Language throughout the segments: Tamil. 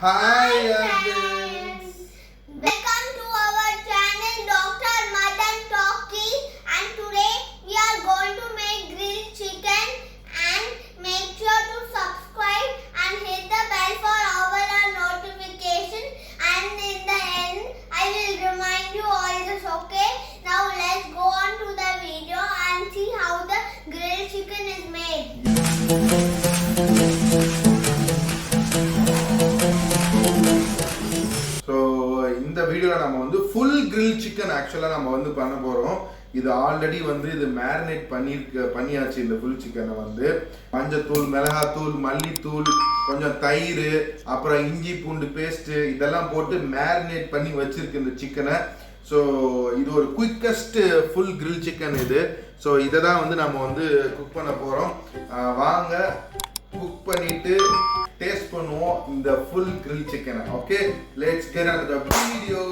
Hi, Arvind. Welcome to our channel Dr. Madan Talkie and today we are going to make grilled chicken and make sure to subscribe and hit the bell for our notification and in the end I will remind you all this okay. Now let's go on to the video and see how the grilled chicken is made. வீடியோவில் நம்ம வந்து ஃபுல் கிரில் சிக்கன் ஆக்சுவலாக நம்ம வந்து பண்ண போகிறோம் இது ஆல்ரெடி வந்து இது மேரினேட் பண்ணியிருக்க பண்ணியாச்சு இந்த ஃபுல் சிக்கனை வந்து. மஞ்சத்தூள் மிளகாத்தூள் மல்லித்தூள் கொஞ்சம் தயிர் அப்புறம் இஞ்சி பூண்டு பேஸ்ட்டு இதெல்லாம் போட்டு மேரினேட் பண்ணி வச்சிருக்கு இந்த சிக்கனை ஸோ இது ஒரு குயிக்கஸ்ட்டு ஃபுல் கிரில் சிக்கன் இது. ஸோ இதை தான் வந்து நம்ம வந்து குக் பண்ண போகிறோம் வாங்க. குக் பண்ணிட்டு டேஸ்ட் பண்ணுவோம் இந்த ஃபுல் கிரில் சிக்கனை okay let's get at the video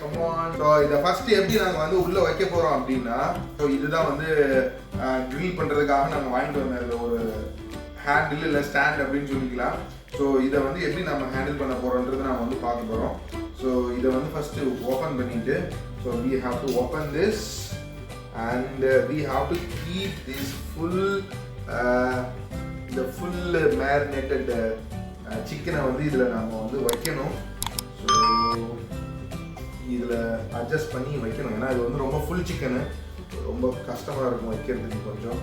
come on so இதை ஃபர்ஸ்ட் எப்படி நாங்கள் வந்து உள்ள வைக்க போறோம் அப்படின்னா ஸோ இதுதான் வந்து கிரில் பண்றதுக்காக நாங்கள் வாங்கிட்டு வந்த ஒரு ஹேண்டில் இல்லை ஸ்டாண்ட் அப்படின்னு சொல்லிக்கலாம். ஸோ இதை வந்து எப்படி நம்ம ஹேண்டில் பண்ண போறோன்றது நாம வந்து பார்க்க போறோம். ஸோ இதை வந்து ஃபர்ஸ்ட் ஓப்பன் பண்ணிட்டு so we have to open this and we have to keep this full இந்த ஃபுல் மேரினேட்டட் சிக்கனை வந்து இதில் நாம் வந்து வைக்கணும். ஸோ இதில் அட்ஜஸ்ட் பண்ணி வைக்கணும். ஏன்னா இது வந்து ரொம்ப ஃபுல் சிக்கனு ரொம்ப கஷ்டமாக இருக்கும் வைக்கிறதுக்கு கொஞ்சம்.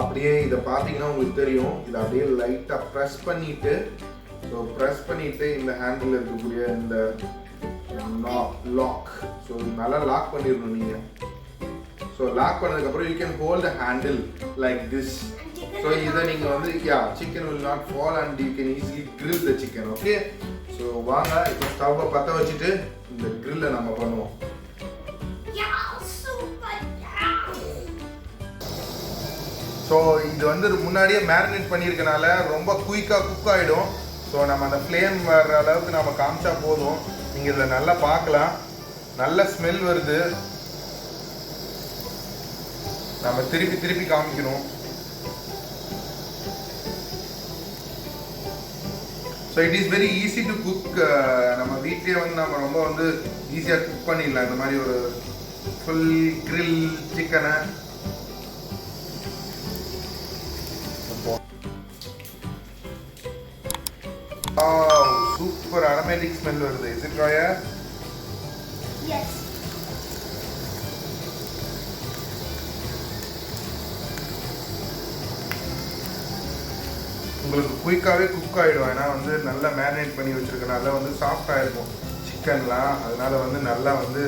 அப்படியே இதை பார்த்தீங்கன்னா உங்களுக்கு தெரியும். இதை அப்படியே லைட்டாக ப்ரெஸ் பண்ணிவிட்டு ஸோ ப்ரெஸ் பண்ணிவிட்டு இந்த ஹேண்டில் இருக்கக்கூடிய இந்த லாக் ஸோ நல்லா லாக் பண்ணிடணும் நீங்கள் ஸோ லாக் பண்ணதுக்கப்புறம் you can hold handle like this so இதை நீங்கள் வந்து yeah chicken will not fall and you can easily grill the chicken okay so வாங்க இப்போ ஸ்டவ்வை பற்ற வச்சுட்டு இந்த grill-அ நம்ம பண்ணுவோம். ஸோ இது வந்து முன்னாடியே மேரினேட் பண்ணியிருக்கனால ரொம்ப குயிக்காக குக் ஆகிடும் ஸோ நம்ம அந்த ஃப்ளேம் வர்ற அளவுக்கு நம்ம காமிச்சா போதும். நீங்கள் இதில் நல்லா பார்க்கலாம். நல்ல ஸ்மெல் வருது. நம்ம திருப்பி திருப்பி காமிக்கணும். So it is very easy to cook நம்ம வீட்லேயே வந்து நம்ம ரொம்ப வந்து ஈஸியாக குக் பண்ணிடலாம். இந்த மாதிரி ஒரு ஃபுல் கிரில் சிக்கனை சூப்பர் அரோமேட்டிக் ஸ்மெல் வருது. இஸ் இட் ராயா எஸ் உங்களுக்கு குயிக்காகவே குக் ஆகிடும் ஏன்னா வந்து நல்லா மேரினேட் பண்ணி வச்சிருக்கனால வந்து சாஃப்டாக இருக்கும் சிக்கன்லாம் அதனால வந்து நல்லா வந்து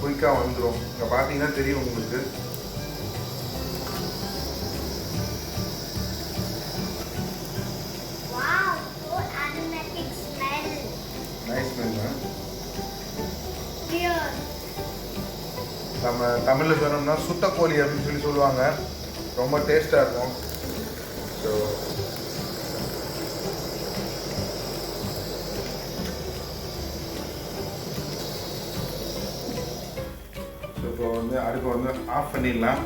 குயிக்காக வந்துடும் இங்கே பார்த்தீங்கன்னா தெரியும் உங்களுக்கு. நம்ம தமிழில் சொன்னோம்னா சுட்டக்கோழி அப்படின்னு சொல்லி சொல்லுவாங்க. ரொம்ப டேஸ்ட்டாக இருக்கும். வந்து அடுப்பை வந்து ஆஃப் பண்ணிடலாம்.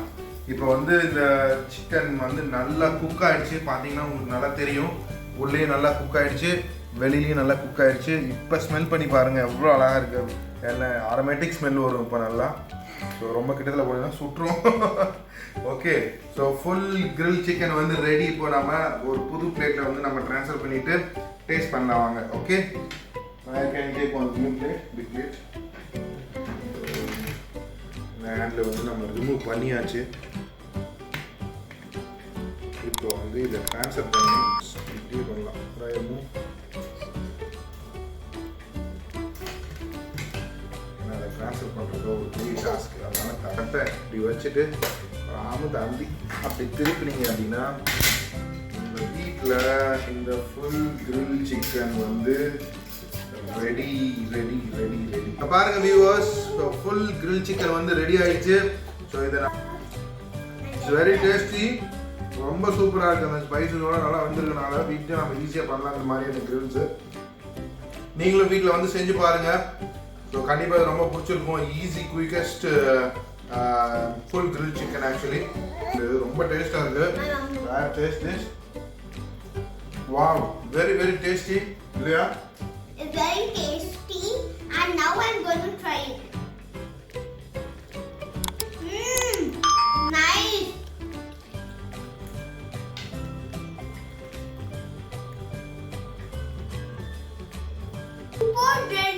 இப்போ வந்து இந்த சிக்கன் வந்து நல்லா குக் ஆகிடுச்சு பார்த்தீங்கன்னா உங்களுக்கு நல்லா தெரியும். உள்ளேயும் நல்லா குக் ஆகிடுச்சு வெளியிலையும் நல்லா குக் ஆகிடுச்சு இப்போ ஸ்மெல் பண்ணி பாருங்கள் எவ்வளோ அழகாக இருக்குது எல்லாம் ஆட்டோமேட்டிக் ஸ்மெல் வரும் இப்போ நல்லா. ஸோ ரொம்ப கிட்டத்தில் போனீங்கன்னா சுற்றும் okay so full grill chicken வந்து ரெடி இப்போ நம்ம ஒரு புது பிளேட்டில் வந்து நம்ம ட்ரான்ஸ்ஃபர் பண்ணிவிட்டு டேஸ்ட் பண்ணலாம் வாங்க. Okay I can take one plate big plate handle வந்து நம்ம ரிமூவ் பண்ணியாச்சு. இப்போ வந்து இதை ட்ரான்ஸ்ஃபர் பண்ணி இப்படியே பண்ணலாம். ரிமூவ் அதை ட்ரான்ஸ்ஃபர் பண்ணுறதோ ஒரு பெரிய டாஸ்க் அதனால் கரெக்டாக இப்படி வச்சுட்டு ராம தம்பி அப்படி திருப்பினீங்க அப்படின்னா உங்கள் வீட்டில் இந்த ஃபுல் கிரில் சிக்கன் வந்து ரெடி ரெடி ரெடி ரெடி பாருங்க viewers so full grill chicken வந்து ரெடி ஆயிடுச்சு. ஸோ இதை இட்ஸ் வெரி டேஸ்டி ரொம்ப சூப்பராக இருக்குது அந்த ஸ்பைசஸோட நல்லா வந்திருக்கனால வீட்டில் நம்ம ஈஸியாக பண்ணலாம் இந்த மாதிரியான கிரில்ஸு நீங்களும் வீட்டில் வந்து செஞ்சு பாருங்கள் ஸோ கண்டிப்பாக ரொம்ப பிடிச்சிருக்கும். Easy quickest full grill chicken actually இது ரொம்ப டேஸ்ட்டாக இருக்குது taste this wow very very tasty இல்லையா? important.